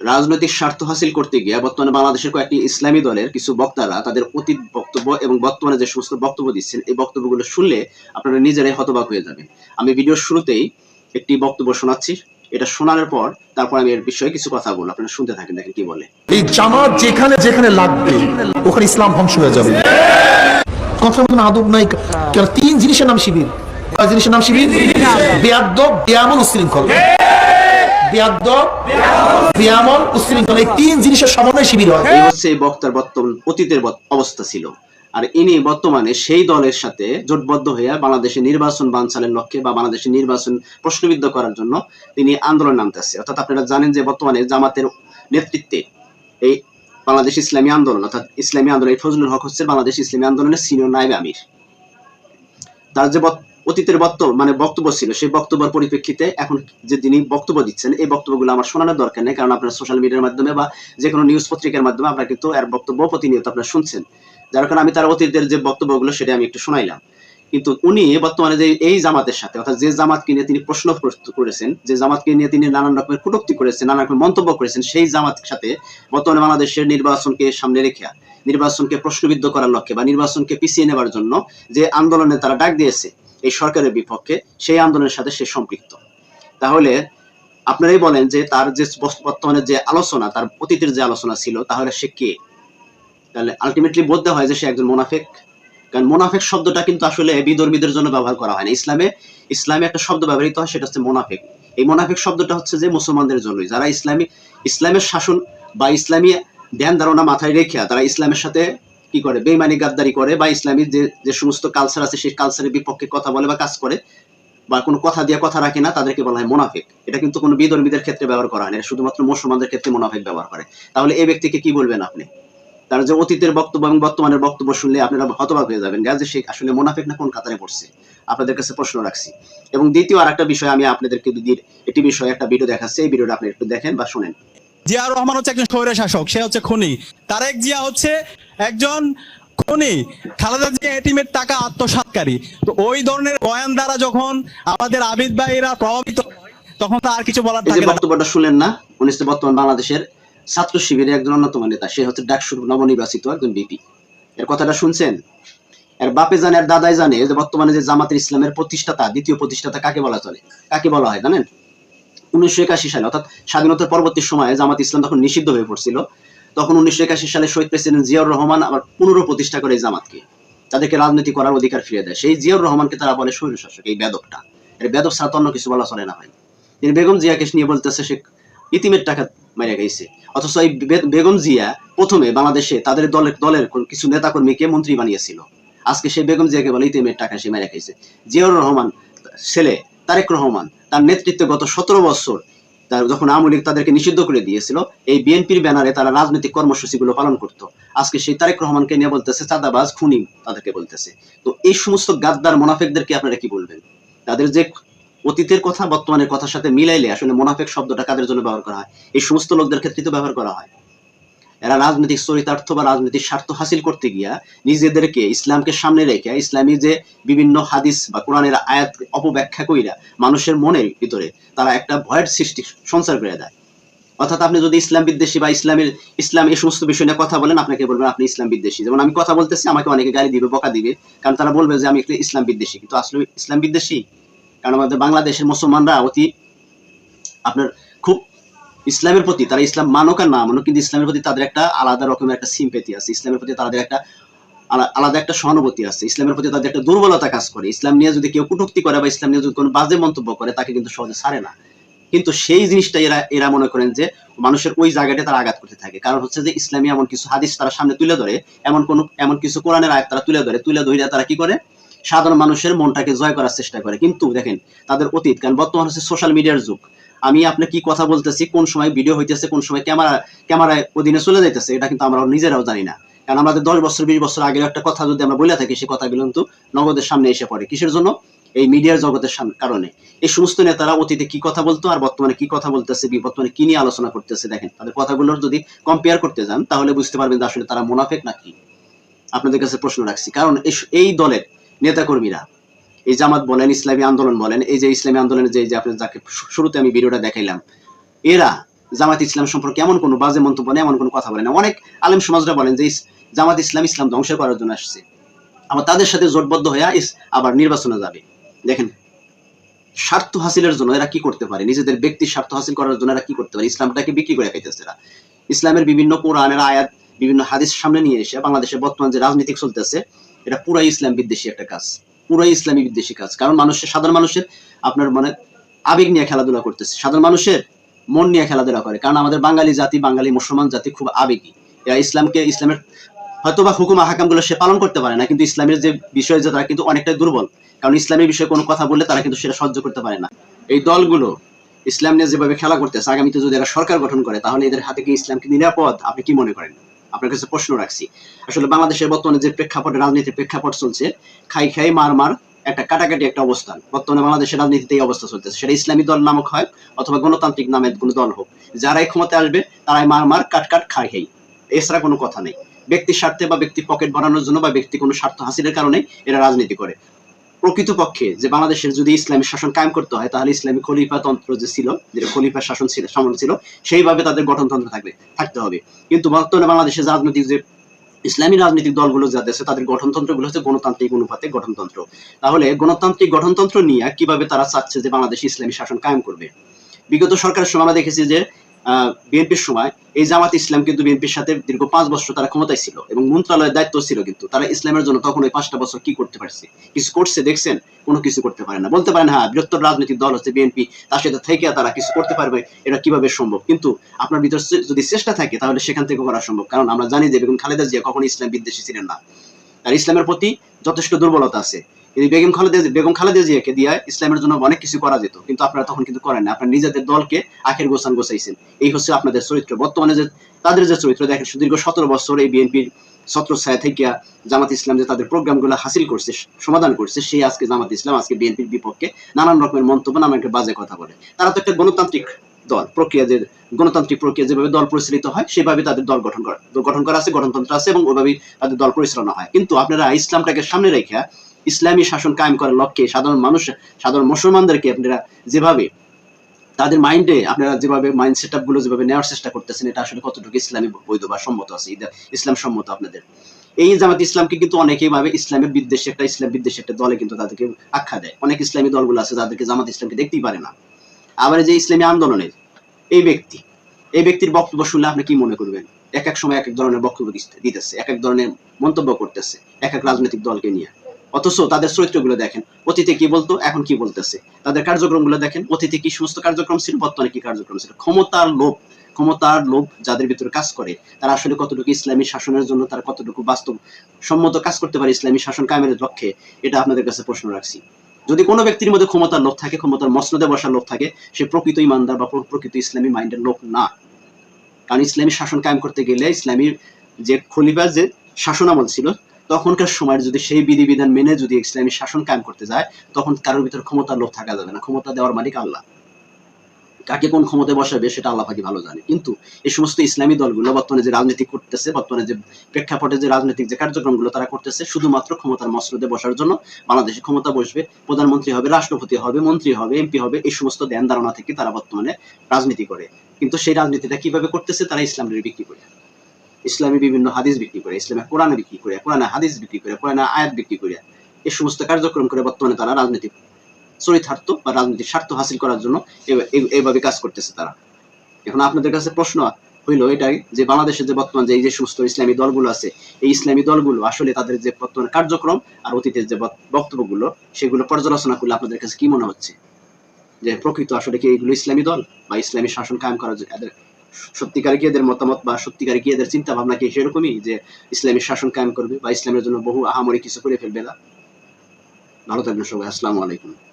রাজনৈতিক স্বার্থ হাসিল করতে গিয়ে বর্তমানে বাংলাদেশের কয়েকটি ইসলামী দলের কিছু বক্তারা তাদের অতীত বক্তব্য এবং বর্তমানে যে সমস্ত বক্তব্য দিচ্ছেন এই বক্তব্যগুলো শুনলে আপনারা নিজেরাই হতবাক হয়ে যাবেন। আমি ভিডিওর শুরুতেই একটি বক্তব্য শোনাচ্ছি। এটা শোনানোর পর তারপর আমি এর বিষয়ে কিছু কথা বলব। আপনারা শুনতে থাকেন দেখেন কি বলে। এই জামাত যেখানে যেখানে লাগবে ওখানে ইসলাম ধ্বংস হয়ে যাবে। কথার মতন আদব নাই তিন জিনিসের নাম শিবির? কয় জিনিসের নাম শিবির? বেয়াদ্দব বেয়ামল উশৃঙ্খল। বাংলাদেশে নির্বাচন বানচালের লক্ষ্যে বা নির্বাচন প্রশ্নবিদ্ধ করার জন্য তিনি আন্দোলন নামতেছে। অর্থাৎ আপনারা জানেন যে বর্তমানে জামাতের নেতৃত্বে এই বাংলাদেশ ইসলামী আন্দোলন, অর্থাৎ ইসলামী আন্দোলন ফজলুল হক হচ্ছে বাংলাদেশ ইসলামী আন্দোলনের সিনিয়র নায়েব আমির। তার যে অতীতের বক্তব্য মানে বক্তব্য ছিল, সেই বক্তব্যের পরিপ্রেক্ষিতে এখন যে তিনি বক্তব্য দিচ্ছেন, এই বক্তব্যগুলো আমার শোনানোর দরকার নেই, কারণ আপনারা সোশ্যাল মিডিয়ার মাধ্যমে বা যে কোনো নিউজ পত্রিকার মাধ্যমে আপনারা কিন্তু এর বক্তব্য প্রতিনিয়ত আপনারা শুনছেন। যার কারণে আমি তার অতীতের যে বক্তব্যগুলো সেটা আমি একটু শোনাইলাম। কিন্তু উনি বর্তমানে যে এই জামাতের সাথে, অর্থাৎ যে জামাতকে নিয়ে তিনি প্রশ্ন প্রস্তুত করেছেন, যে জামাতকে নিয়ে তিনি নানান রকমের কটূক্তি করেছেন নানা রকমের মন্তব্য করেছেন, সেই জামাতের সাথে বর্তমানে বাংলাদেশের নির্বাচনকে সামনে রেখে, নির্বাচনকে প্রশ্নবিদ্ধ করার লক্ষ্যে বা নির্বাচনকে পিছিয়ে নেবার জন্য যে আন্দোলনে তারা ডাক দিয়েছে এই সরকারের বিপক্ষে সেই আন্দোলনের সাথে সে সম্পৃক্ত। তাহলে আপনারাই বলেন যে তার যে বর্তমানে যে আলোচনা, তার অতীতের যে আলোচনা ছিল, তাহলে সে কে? তাহলে আলটিমেটলি বলতে হয় যে সে একজন মোনাফেক। কারণ মোনাফেক শব্দটা কিন্তু আসলে বিধর্মীদের জন্য ব্যবহার করা হয় না। ইসলামে ইসলামে একটা শব্দ ব্যবহৃত হয়, সেটা হচ্ছে মোনাফেক। এই মোনাফেক শব্দটা হচ্ছে যে মুসলমানদের জন্যই। যারা ইসলামী, ইসলামের শাসন বা ইসলামী ধ্যান ধারণা মাথায় রেখে তারা ইসলামের সাথে কি করে? বেইমানি গাদ্দারি করে বা ইসলামী যে যে সমস্ত কালচার আছে সেই কালচারের বিপক্ষে কথা বলে বা কাজ করে বা কোনো কথা দিয়ে কথা রাখে না, তাদেরকে বলা হয় মোনাফেক। এটা কিন্তু কোনো বিধর্মীদের ক্ষেত্রে ব্যবহার করা হয় না। শুধুমাত্র মুসলমানদের ক্ষেত্রে মোনাফেক ব্যবহার করে। তাহলে এই ব্যক্তিকে কি বলবেন আপনি? তার যে অতীতের বক্তব্য এবং বর্তমানের বক্তব্য শুনলে আপনারা হতবাক হয়ে যাবেন। যে সে আসলে মোনাফেক না কোন কাতারে পড়ছে? আপনাদের কাছে প্রশ্ন রাখছি। এবং দ্বিতীয় আরেকটা বিষয় আমি আপনাদেরকে যদি একটি বিষয়ে একটা ভিডিও দেখাচ্ছি। এই ভিডিওটা আপনি একটু দেখেন বা শুনেন। জিয়া রহমান হচ্ছে একজন স্বৈর শাসক সে হচ্ছে খনি। তারেক জিয়া হচ্ছে একজন খনি। খালেদা জিয়া এটিমের টাকা আত্মসাৎকারী তো ওই ধরনের বয়ান দ্বারা যখন আমাদের আবিদ ভাইরা প্রভাবিত তখন তো আর কিছু বলার থাকে না। বক্তব্যটা শুনলেন না উনি বর্তমান বাংলাদেশের ছাত্র শিবিরের একজন অন্যতম নেতা। সে হচ্ছে ডাকসুর নবনির্বাচিত একজন বিপি। এর কথাটা শুনছেন? এর বাপে জানে আর দাদাই জানে যে বর্তমানে যে জামাতের ইসলামের প্রতিষ্ঠাতা দ্বিতীয় প্রতিষ্ঠাতা কাকে বলা চলে? কাকে বলা হয় জানেন? উনিশশো একাশি সালে, অর্থাৎ স্বাধীনতার পরবর্তী সময়ে জামাত ইসলাম তখন নিষিদ্ধ হয়ে পড়ছিল। তখন উনিশশো একাশি সালে শহীদ প্রেসিডেন্ট জিয়াউর রহমান আবার পুনঃপ্রতিষ্ঠা করে জামাতকে। তাদেরকে রাজনীতি করার অধিকার ফিরিয়ে দেয়। সেই জিয়াউর রহমানকে তারা বলে স্বৈর শাসক এই বেদকটা। এর বেদক ছাড়া অন্য কিছু বলা চলে না ভাই। তিনি বেগম জিয়াকে নিয়ে বলতেছে, সে ইতিমের টাকা মেরে গেছে। অথচ এই বেগম জিয়া প্রথমে বাংলাদেশে তাদের দলের দলের কিছু নেতাকর্মীকে মন্ত্রী বানিয়েছিল? আজকে সেই বেগম জিয়াকে বলে ইতিমের টাকা সে মেরে খাইছে। জিয়াউর রহমান, ছেলে তারেক রহমান তার নেতৃত্বে গত সতেরো বছর যখন আওয়ামী লীগ তাদেরকে নিষিদ্ধ করে দিয়েছিল, এই বিএনপির ব্যানারে তারা রাজনৈতিক কর্মসূচিগুলো পালন করতো। আজকে সেই তারেক রহমানকে নিয়ে বলতেছে, চাঁদাবাজ, খুনি তাদেরকে বলতেছে। তো এই সমস্ত গাদ্দার মোনাফেকদেরকে আপনারা কি বলবেন? তাদের যে অতীতের কথা, বর্তমানের কথার সাথে মিলাইলে আসলে মোনাফেক শব্দটা কাদের জন্য ব্যবহার করা হয়? এই সমস্ত লোকদের ক্ষেত্রে তো ব্যবহার করা হয়। এরা রাজনৈতিক চরিতার্থ বা রাজনৈতিক স্বার্থ হাসিল করতে গিয়া নিজেদেরকে ইসলামকে সামনে রেখে, ইসলামী যে বিভিন্ন হাদিস বা কোরআনের আয়াত অপব্যাখ্যা কইরা মানুষের মনের ভিতরে তারা একটা ভয়ের সৃষ্টি সঞ্চার করে দেয়। অর্থাৎ আপনি যদি ইসলাম বিদ্বেষী বা ইসলামের, ইসলাম এই সমস্ত বিষয় নিয়ে কথা বলেন, আপনাকে বলবেন আপনি ইসলাম বিদ্বেষী। যেমন আমি কথা বলতেছি, আমাকে অনেকে গালি দিবে, বকা দিবে, কারণ তারা বলবে যে আমি একটা ইসলাম বিদ্বেষী। কিন্তু আসলে ইসলাম বিদ্বেষী? কারণ আমাদের বাংলাদেশের মুসলমানরা অতি আপনার ইসলামের প্রতি তারা ইসলাম মানক আর না মানক, কিন্তু ইসলামের প্রতি তাদের একটা আলাদা রকমের একটা সিম্পেথি আছে। ইসলামের প্রতি তাদের একটা আলাদা একটা সহানুভূতি আছে। ইসলামের প্রতি তাদের একটা দুর্বলতা কাজ করে। ইসলাম নিয়ে যদি কেউ কটূক্তি করে বা ইসলাম নিয়ে যদি কোনো বাজে মন্তব্য করে, তাকে কিন্তু সহজে ছাড়ে না। কিন্তু সেই জিনিসটা এরা এরা মনে করেন যে মানুষের ওই জায়গাটা তারা আঘাত করতে থাকে। কারণ হচ্ছে যে ইসলামী এমন কিছু হাদিস তারা সামনে তুলে ধরে, এমন কোন, এমন কিছু কোরআনের আয়াত তারা তুলে ধরে। তুলে ধরে তারা কি করে? সাধারণ মানুষের মনটাকে জয় করার চেষ্টা করে। কিন্তু দেখেন, তাদের অতীত, কারণ বর্তমান হচ্ছে সোশ্যাল মিডিয়ার যুগ। আমি আপনি কি কথা বলতেছি, কোন সময় ভিডিও হইতেছে, কোন সময় ক্যামেরা ক্যামেরায় অধীনে চলে যাইতেছে, এটা কিন্তু আমরা নিজেরাও জানি না। কারণ আমাদের দশ বছর, বিশ বছর আগের একটা কথা যদি আমরা বলে থাকি সেই কথাগুলো কিন্তু নগদের সামনে এসে পড়ে। কিসের জন্য? এই মিডিয়ার জগতের কারণে। এই সমস্ত নেতারা অতীতে কি কথা বলতো, আর বর্তমানে কি কথা বলতেছে বর্তমানে কি নিয়ে আলোচনা করতেছে, দেখেন। তাদের কথাগুলোর যদি কম্পেয়ার করতে যান, তাহলে বুঝতে পারবেন যে আসলে তারা মুনাফেক নাকি। আপনাদের কাছে প্রশ্ন রাখছি, কারণ এই দলের নেতাকর্মীরা, এই জামাত বলেন, ইসলামী আন্দোলন বলেন, এই যে ইসলামী আন্দোলনের যে যে আপনি যাকে শুরুতে আমি ভিডিওটা দেখাইলাম, এরা জামাত ইসলাম সম্পর্কে এমন কোনো বাজে মন্তব্য নেই, এমন কোনো কথা বলে না। অনেক আলেম সমাজরা বলেন যে জামাত ইসলাম ইসলাম ধ্বংস করার জন্য আসছে। আবার তাদের সাথে জোটবদ্ধ হয়ে, ইস- আবার নির্বাচনে যাবে। দেখেন, স্বার্থ হাসিলের জন্য এরা কি করতে পারে? নিজেদের ব্যক্তির স্বার্থ হাসিল করার জন্য এরা কি করতে পারে? ইসলামটাকে বিক্রি করে খাইতেছে এরা। ইসলামের বিভিন্ন কোরআনের আয়াত, বিভিন্ন হাদিস সামনে নিয়ে এসে বাংলাদেশে বর্তমান যে রাজনীতি চলতেছে এটা পুরাই ইসলাম বিদ্বেষী একটা কাজ। পুরাই ইসলামী বিদ্বেষী কাজ। কারণ মানুষের, সাধারণ মানুষের আপনার মানে আবেগ নিয়ে খেলাধুলা করতেছে। সাধারণ মানুষের মন নিয়ে খেলাধুলা করে। কারণ আমাদের বাঙালি জাতি, বাঙালি মুসলমান জাতি খুব আবেগী। এরা ইসলামকে, ইসলামের হয়তো বা হুকুম আহাকামগুলো সে পালন করতে পারে না, কিন্তু ইসলামের যে বিষয় যে তারা কিন্তু অনেকটাই দুর্বল। কারণ ইসলামের বিষয়ে কোনো কথা বললে তারা কিন্তু সেটা সহ্য করতে পারে না। এই দলগুলো ইসলাম নিয়ে যেভাবে খেলা করতেছে, আগামীতে যদি এরা সরকার গঠন করে, তাহলে এদের হাতে কি ইসলামকে নিরাপদ? আপনি কি মনে করেন? আপনার কাছে প্রশ্ন রাখছি। আসলে বাংলাদেশের বর্তমানে যে প্রেক্ষাপট রাজনীতির প্রেক্ষাপট চলছে, খাই খাই মার মার একটা কাটাকাটি একটা অবস্থান। বর্তমানে বাংলাদেশের রাজনীতিতে এই অবস্থা চলতেছে। সেটা ইসলামী দল নামক হয় অথবা গণতান্ত্রিক নামের কোনো দল হোক। যারাই ক্ষমতা আসবে, তারাই মার মার, কাট কাট, খাই খাই। এছাড়া কোনো কথা নেই। ব্যক্তির স্বার্থে বা ব্যক্তি পকেট বাড়ানোর জন্য বা ব্যক্তি কোনো স্বার্থ হাসিলের কারণে এরা রাজনীতি করে। প্রকৃতপক্ষে যে বাংলাদেশের যদি ইসলামী শাসন কায়েম করতে হয়, তাহলে ইসলামী খলিফা তন্ত্র যে ছিল, যেটা খলিফা শাসন ছিল সামল ছিল, সেইভাবে তাদের গঠনতন্ত্র থাকবে, থাকতে হবে। কিন্তু বর্তমানে বাংলাদেশের রাজনৈতিক যে ইসলামী রাজনৈতিক দলগুলো যা দেশে তাদের গঠনতন্ত্রগুলো হচ্ছে গণতান্ত্রিক অনুপাতে গঠনতন্ত্র। তাহলে গণতান্ত্রিক গঠনতন্ত্র নিয়ে কীভাবে তারা চাচ্ছে যে বাংলাদেশে ইসলামী শাসন কায়েম করবে? বিগত সরকারের সময় আমরা দেখেছি যে বিএনপির সময় এই জামাত ইসলাম কিন্তু বিএনপির সাথে দীর্ঘ পাঁচ বছর তারা ক্ষমতায় ছিল এবং মন্ত্রণালয়ের দায়িত্ব ছিল কিন্তু তারা ইসলামের জন্য তখন ওই পাঁচটা বছর কি করতে পারছে? কিছু করছে, দেখছেন? কোনো কিছু করতে পারে না। বলতে পারেন হ্যাঁ বৃহত্তর রাজনৈতিক দল হচ্ছে বিএনপি, তার সাথে থেকে তারা কিছু করতে পারবে, এটা কীভাবে সম্ভব? কিন্তু আপনার ভিতর যদি চেষ্টা থাকে, তাহলে সেখান থেকে করা সম্ভব। কারণ আমরা জানি যে বেগম খালেদা জিয়া কখনো ইসলাম বিদ্বেষী ছিলেন না। তার ইসলামের প্রতি যথেষ্ট দুর্বলতা আছে। কিন্তু বেগম খালেদা বেগম খালেদা জিয়াকে দিয়ে ইসলামের জন্য অনেক কিছু করা যেত, কিন্তু আপনারা তখন কিন্তু করেন না। আপনারা নিজেদের দলকে আখের গোছান গোছাইছেন। এই হচ্ছে আপনাদের চরিত্র। বর্তমানে যে তাদের যে চরিত্র, দেখেন সুদীর্ঘ সতেরো বছর এই বিএনপির ছত্র ছায়া থেকে জামাত ইসলাম যে তাদের প্রোগ্রামগুলো হাসিল করছে, সমাধান করছে, সেই আজকে জামাত ইসলাম, আজকে বিএনপির বিপক্ষে নানান রকমের মন্তব্য, নানান একটা বাজে কথা বলে। তারা তো একটা গণতান্ত্রিক দল। প্রক্রিয়া যে গণতান্ত্রিক প্রক্রিয়া যেভাবে দল পরিচালিত হয়, সেভাবে তাদের দল গঠন করা গঠন করা আছে গঠনতন্ত্র আছে এবং ওইভাবেই তাদের দল পরিচালনা হয়। কিন্তু আপনারা ইসলামটাকে সামনে রেখে ইসলামী শাসন কায়েম করার লক্ষ্যে সাধারণ মানুষ, সাধারণ মুসলমানদেরকে আপনারা যেভাবে তাদের মাইন্ডে আপনারা যেভাবে মাইন্ড সেটগুলো যেভাবে নেওয়ার চেষ্টা করতেছেন, এটা আসলে কতটুকু ইসলামী বৈধ বা সম্মত আছে? ইসলাম সম্মত আপনাদের? এই জামাত ইসলামকে কিন্তু অনেকেই ভাবে ইসলামের বিদ্বেষী একটা, ইসলাম বিদ্বেষী একটা দলে কিন্তু তাদেরকে আখ্যা দেয়। অনেক ইসলামী দলগুলো আছে যাদেরকে জামাত ইসলামকে দেখতেই পারে না। আবার যে ইসলামী আন্দোলনের এই ব্যক্তি, এই ব্যক্তির বক্তব্য শুনলে আপনি কি মনে করবেন? এক এক সময় এক এক ধরনের বক্তব্য দিতেছে, এক এক ধরনের মন্তব্য করতেছে, এক এক রাজনৈতিক দলকে নিয়ে। অথচ তাদের চরিত্রগুলো দেখেন। অতীতে কি বলতো, এখন কি বলতেছে? তাদের কার্যক্রমগুলো দেখেন, অতীতে কি সমস্ত কার্যক্রম ছিল, বর্তমানে কি কার্যক্রম ছিল? ক্ষমতার লোভ ক্ষমতার লোভ যাদের ভিতরে কাজ করে, তারা আসলে কতটুকু ইসলামী শাসনের জন্য তারা কতটুকু বাস্তব, সম্মত কাজ করতে পারে ইসলামী শাসন কায়েমের লক্ষ্যে এটা আপনাদের কাছে প্রশ্ন রাখছি। যদি কোনো ব্যক্তির মধ্যে ক্ষমতার লোভ থাকে, ক্ষমতার মসনদে বসার লোভ থাকে, সে প্রকৃত ইমানদার বা প্রকৃত ইসলামী মাইন্ডের লোক না। কারণ ইসলামী শাসন কায়েম করতে গেলে ইসলামীর যে খলিফার যে শাসনামল ছিল তখনকার সময়ের যদি সেই বিধিবিধান মেনে যদি ইসলামী শাসন কায়েম করতে যায়, তখন কারোর ভিতর ক্ষমতার লোভ থাকা যাবে না। ক্ষমতা দেওয়ার মালিক আল্লাহ। কাকে কোন ক্ষমতায় বসাবে সেটা আল্লাহ পাকি ভালো জানে। কিন্তু এই সমস্ত ইসলামী দলগুলো বর্তমানে যে রাজনীতি করতেছে, বর্তমানে যে প্রেক্ষাপটে যে রাজনৈতিক যে কার্যক্রমগুলো তারা করতেছে, শুধুমাত্র ক্ষমতার মসনদে বসার জন্য বাংলাদেশে ক্ষমতা বসবে। প্রধানমন্ত্রী হবে, রাষ্ট্রপতি হবে, মন্ত্রী হবে, এমপি হবে, এই সমস্ত ধ্যান ধারণা থেকে তারা বর্তমানে রাজনীতি করে। কিন্তু সেই রাজনীতিটা কীভাবে করতেছে তারা ইসলামের বিক্রি করে ইসলামী বিভিন্ন হাদিস বিক্রি করে ইসলামের কোরআনে বিক্রি করে, কোরআনে হাদিস বিক্রি করে, কোরআনে আয়াত বিক্রি করে, এই সমস্ত কার্যক্রম করে বর্তমানে তারা রাজনীতি, চরিতার্থ বা রাজনৈতিক স্বার্থ হাসিল করার জন্য এইভাবে কাজ করতেছে তারা। এখন আপনাদের কাছে প্রশ্ন হইল এটাই যে বাংলাদেশের যে বর্তমান যে, এই যে সমস্ত ইসলামী দলগুলো আছে, এই ইসলামী দলগুলো আসলে তাদের যে বর্তমান কার্যক্রম আর অতীতের যে বক- বক্তব্যগুলো, সেগুলো পর্যালোচনা করলে আপনাদের কাছে কি মনে হচ্ছে? যে, প্রকৃত আসলে কি এইগুলো ইসলামী দল বা ইসলামী শাসন কায়েম করার জন্য সত্যিকারে কি এদের মতামত বা সত্যিকার কি এদের চিন্তা ভাবনা কি সেরকমই যে ইসলামের শাসন কায়েম করবে বা ইসলামের জন্য বহু আহামরি কিছু করে ফেলবে না? ভালো থাকবেন সবাই, আসসালামু আলাইকুম।